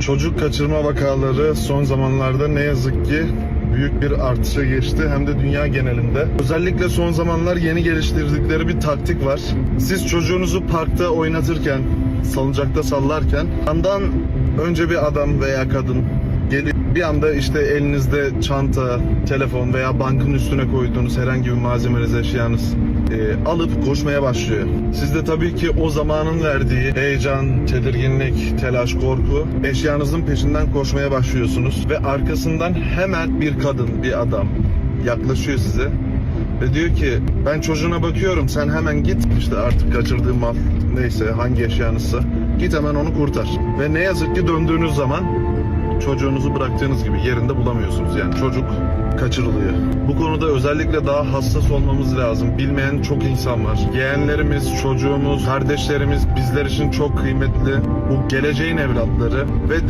Çocuk kaçırma vakaları son zamanlarda ne yazık ki büyük bir artışa geçti hem de dünya genelinde. Özellikle son zamanlar yeni geliştirdikleri bir taktik var. Siz çocuğunuzu parkta oynatırken, salıncakta sallarken andan önce bir adam veya kadın gelip bir anda işte elinizde çanta, telefon veya bankın üstüne koyduğunuz herhangi bir malzemeniz, eşyanız e, alıp koşmaya başlıyor. Siz de tabii ki o zamanın verdiği heyecan, tedirginlik, telaş, korku eşyanızın peşinden koşmaya başlıyorsunuz ve arkasından hemen bir kadın, bir adam yaklaşıyor size ve diyor ki ben çocuğuna bakıyorum sen hemen git işte artık kaçırdığın mal neyse hangi eşyanızsa git hemen onu kurtar. Ve ne yazık ki döndüğünüz zaman çocuğunuzu bıraktığınız gibi yerinde bulamıyorsunuz yani çocuk kaçırılıyor. Bu konuda özellikle daha hassas olmamız lazım. Bilmeyen çok insan var. Yeğenlerimiz, çocuğumuz, kardeşlerimiz bizler için çok kıymetli. Bu geleceğin evlatları ve